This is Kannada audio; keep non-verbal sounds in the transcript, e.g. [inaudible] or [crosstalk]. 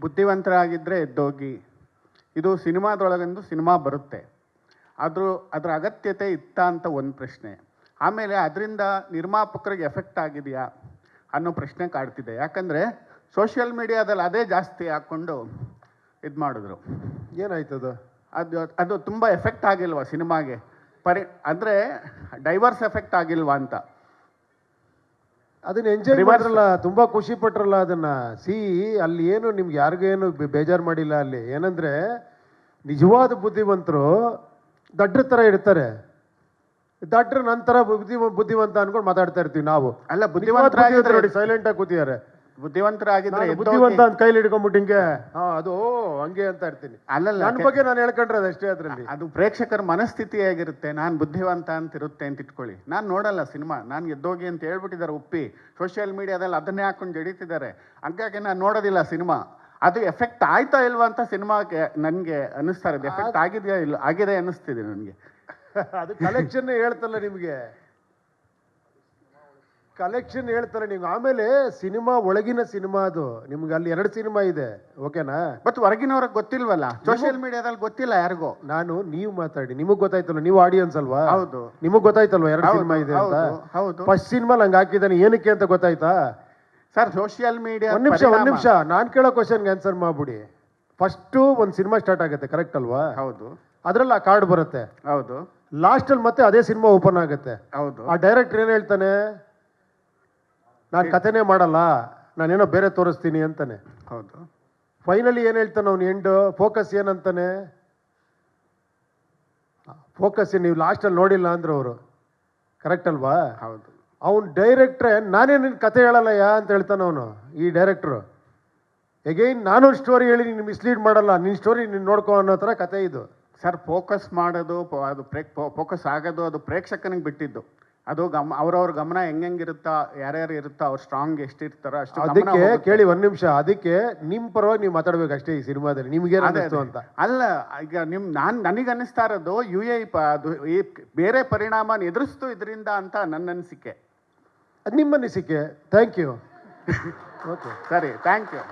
ಬುದ್ಧಿವಂತರಾಗಿದ್ದರೆ ಎದ್ದೋಗಿ. ಇದು ಸಿನಿಮಾದೊಳಗಂದು ಸಿನಿಮಾ ಬರುತ್ತೆ. ಆದರೂ ಅದರ ಅಗತ್ಯತೆ ಇತ್ತ ಅಂತ ಒಂದು ಪ್ರಶ್ನೆ. ಆಮೇಲೆ ಅದರಿಂದ ನಿರ್ಮಾಪಕರಿಗೆ ಎಫೆಕ್ಟ್ ಆಗಿದೆಯಾ ಅನ್ನೋ ಪ್ರಶ್ನೆ ಕಾಡ್ತಿದೆ. ಯಾಕಂದರೆ ಸೋಷಿಯಲ್ ಮೀಡಿಯಾದಲ್ಲಿ ಅದೇ ಜಾಸ್ತಿ ಹಾಕ್ಕೊಂಡು ಇದು ಮಾಡಿದ್ರು. ಏನಾಯ್ತದು ಅದು ಅದು ತುಂಬ ಎಫೆಕ್ಟ್ ಆಗಿಲ್ವಾ ಸಿನಿಮಾಗೆ? ಪರಿ ಅಂದರೆ ಡೈವರ್ಸ್ ಎಫೆಕ್ಟ್ ಆಗಿಲ್ವಾ ಅಂತ. ಅದನ್ನ ಎಂಜಾಯ್ ಮಾಡಿರಲ್ಲ ತುಂಬಾ ಖುಷಿ ಪಟ್ರಲ್ಲ ಅದನ್ನ. ಸಿ ಅಲ್ಲಿ ಏನು ನಿಮ್ಗೆ ಯಾರಿಗೂ ಏನು ಬೇಜಾರು ಮಾಡಿಲ್ಲ ಅಲ್ಲಿ. ಏನಂದ್ರೆ ನಿಜವಾದ ಬುದ್ಧಿವಂತರು ದಡ್ರ ತರ ಇರ್ತಾರೆ. ದಡ್ರ ನಂತರ ಬುದ್ಧಿ ಬುದ್ಧಿವಂತ ಅನ್ಕೊಂಡು ಮಾತಾಡ್ತಾ ಇರ್ತೀವಿ ನಾವು. ಅಲ್ಲ ಬುದ್ಧಿವಂತ ನೋಡಿ ಸೈಲೆಂಟ್ ಆಗಿ ಕೂತಿದ್ದಾರೆ. ಬುದ್ಧಿವಂತರಾಗಿದ್ರೆ ಆಗಿದ್ರೆ ಬುದ್ಧಿವಂತ ಅಂತ ಕೈಲಿ ಹಿಡ್ಕೊಂಡ್ಬಿಟ್ಟು ಹಿಂಗೆ. ಹಾ ಅದು ಹಂಗೆ ಅಂತ ಇರ್ತೀನಿ. ಅಲ್ಲಲ್ಲ ನನ್ನ ಬಗ್ಗೆ ನಾನು ಹೇಳ್ಕೊಂಡ್ರೆ ಅದಷ್ಟೇ ಅದರಲ್ಲಿ. ಅದು ಪ್ರೇಕ್ಷಕರ ಮನಸ್ಥಿತಿ ಹೇಗಿರುತ್ತೆ? ನಾನು ಬುದ್ಧಿವಂತ ಅಂತ ಇರುತ್ತೆ ಅಂತ ಇಟ್ಕೊಳ್ಳಿ. ನಾನು ನೋಡಲ್ಲ ಸಿನಿಮಾ. ನಾನು ಎದ್ದೋಗಿ ಅಂತ ಹೇಳ್ಬಿಟ್ಟಿದ್ದಾರೆ ಉಪ್ಪಿ. ಸೋಷಿಯಲ್ ಮೀಡಿಯಾದಲ್ಲಿ ಅದನ್ನೇ ಹಾಕೊಂಡು ಜಡೀತಿದ್ದಾರೆ. ಹಂಗಾಗಿ ನಾನು ನೋಡೋದಿಲ್ಲ ಸಿನಿಮಾ. ಅದು ಎಫೆಕ್ಟ್ ಆಯ್ತಾ ಇಲ್ವಾ ಅಂತ ಸಿನಿಮಾಗೆ ನನಗೆ ಅನ್ನಿಸ್ತಾ ಇರೋದು. ಎಫೆಕ್ಟ್ ಆಗಿದೆಯಾ ಇಲ್ಲ? ಆಗಿದೆ ಅನ್ನಿಸ್ತಿದೆ ನನಗೆ. [laughs] ಅದು ಕಲೆಕ್ಷನ್ ಹೇಳ್ತಲ್ಲ ನಿಮಗೆ. ಕಲೆಕ್ಷನ್ ಹೇಳ್ತಾರೆ ನೀವು. ಆಮೇಲೆ ಸಿನಿಮಾ ಒಳಗಿನ ಸಿನಿಮಾ ಅದು. ನಿಮ್ಗೆ ಅಲ್ಲಿ ಎರಡು ಸಿನಿಮಾ ಇದೆ. ಓಕೆನಾ ಬಟ್ ಹೊರಗಿನವ್ರಿಗೆ ಗೊತ್ತಿಲ್ವಲ್ಲ? ಸೋಷಿಯಲ್ ಮೀಡಿಯಾದಲ್ಲಿ ಗೊತ್ತಿಲ್ಲ ಯಾರಿಗೋ. ನಾನು ನೀವು ಮಾತಾಡಿ. ನಿಮಗ್ ಗೊತ್ತಾಯ್ತಲ್ಲ ನೀವು ಆಡಿಯನ್ಸ್ ಅಲ್ವಾ? ಹೌದು. ನಿಮಗ್ ಗೊತ್ತಾಯ್ತಲ್ವಾ ಎರಡು ಸಿನಿಮಾ ಇದೆ ಅಂತ? ಹೌದು, ಫಸ್ಟ್ ಸಿನಿಮಾ ನಂಗೆ ಹಾಕಿದ್ದಾನೆ ಏನಕ್ಕೆ ಅಂತ ಗೊತ್ತಾಯ್ತಾ? ಸರ್ ಸೋಷಿಯಲ್ ಮೀಡಿಯಾ ಒಂದ್ ನಿಮಿಷ ಒಂದ್ ನಿಮಿಷ. ನಾನ್ ಕೇಳೋ ಕ್ವಶನ್ಗೆ ಆನ್ಸರ್ ಮಾಡ್ಬಿಡಿ. ಫಸ್ಟ್ ಒಂದ್ ಸಿನಿಮಾ ಸ್ಟಾರ್ಟ್ ಆಗುತ್ತೆ ಕರೆಕ್ಟ್ ಅಲ್ವಾ? ಹೌದು. ಅದ್ರಲ್ಲಿ ಆ ಕಾರ್ಡ್ ಬರುತ್ತೆ. ಹೌದು. ಲಾಸ್ಟ್ ಅಲ್ಲಿ ಮತ್ತೆ ಅದೇ ಸಿನಿಮಾ ಓಪನ್ ಆಗುತ್ತೆ. ಹೌದು. ಆ ಡೈರೆಕ್ಟರ್ ಏನ್ ಹೇಳ್ತಾನೆ? ನಾನು ಕಥೆನೇ ಮಾಡಲ್ಲ ನಾನೇನೋ ಬೇರೆ ತೋರಿಸ್ತೀನಿ ಅಂತಾನೆ. ಹೌದು. ಫೈನಲಿ ಏನು ಹೇಳ್ತಾನೆ ಅವ್ನು ಎಂಡು ಫೋಕಸ್ ಏನಂತಾನೆ? ಫೋಕಸ್ ನೀವು ಲಾಸ್ಟಲ್ಲಿ ನೋಡಿಲ್ಲ ಅಂದ್ರೆ ಅವರು. ಕರೆಕ್ಟ್ ಅಲ್ವಾ? ಹೌದು. ಅವ್ನು ಡೈರೆಕ್ಟ್ರೆ ನಾನೇ ನಿನ್ನ ಕತೆ ಯಾ ಅಂತ ಹೇಳ್ತಾನೆ ಅವನು ಈ ಡೈರೆಕ್ಟ್ರು ಎಗೈನ್ ನಾನು ಸ್ಟೋರಿ ಹೇಳಿ ನಿನ್ನ ಮಿಸ್ಲೀಡ್ ಮಾಡಲ್ಲ ನಿನ್ನ ಸ್ಟೋರಿ ನೀನು ನೋಡ್ಕೊ ಅನ್ನೋ ಥರ ಕತೆ ಇದು. ಸರ್ ಫೋಕಸ್ ಮಾಡೋದು ಅದು ಪ್ರೇಕ್ ಫೋಕಸ್ ಆಗೋದು ಅದು ಪ್ರೇಕ್ಷಕನಿಗೆ ಬಿಟ್ಟಿದ್ದು. ಅದು ಗಮ ಅವ್ರವ್ರ ಗಮನ ಹೆಂಗಿರುತ್ತಾ ಯಾರ್ಯಾರು ಇರುತ್ತಾ ಅವ್ರು ಸ್ಟ್ರಾಂಗ್ ಎಷ್ಟಿರ್ತಾರೋ ಅಷ್ಟು ಗಮನ ಅದಕ್ಕೆ ಹೋಗುತ್ತೆ. ಕೇಳಿ ಒಂದ್ ನಿಮಿಷ ಅದಕ್ಕೆ ನಿಮ್ ಪರವಾಗಿ ನೀವು ಮಾತಾಡ್ಬೇಕು ಅಷ್ಟೇ ಈ ಸಿನಿಮಾದಲ್ಲಿ ನಿಮ್ಗೆ ಅದೇ, ಅನ್ನಿಸ್ತು ಅಂತ? ಅಲ್ಲ ಈಗ ನಿಮ್ ನಾನ್ ನನಗೆ ಅನ್ನಿಸ್ತಾ ಇರೋದು ಯು ಎ ಅದು ಈ ಬೇರೆ ಪರಿಣಾಮ ಎದುರಿಸ್ತು ಇದರಿಂದ ಅಂತ ನನ್ನ ಅನಿಸಿಕೆ. ಅದು ನಿಮ್ಮ ಅನಿಸಿಕೆ. ಥ್ಯಾಂಕ್ ಯು ಓಕೆ ಸರಿ ಥ್ಯಾಂಕ್ ಯು